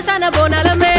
ஆசான போனாலும்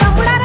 தப்புடார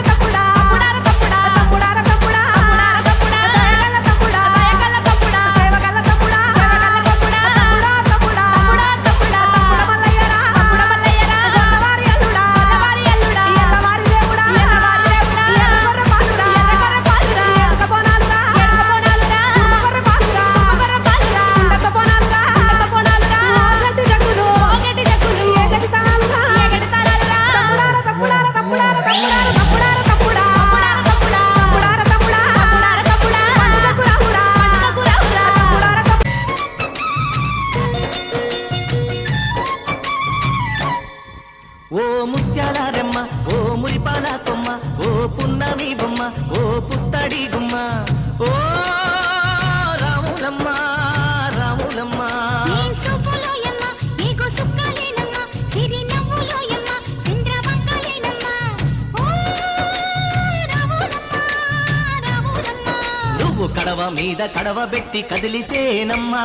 మీద కడవ పెట్టి కదిలితేనమ్మా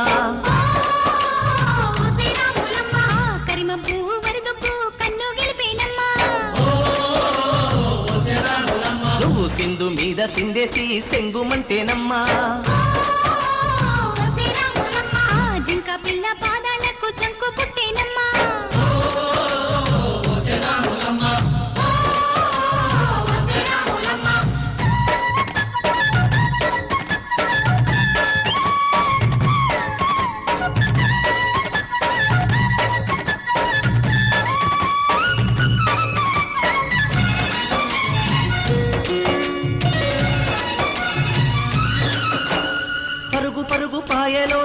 నువ్వు సింధు మీద సిందేసి సెంగుమంటేనమ్మా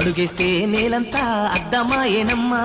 అడుగేస్తే నేలంతా అద్దమాయేనమ్మా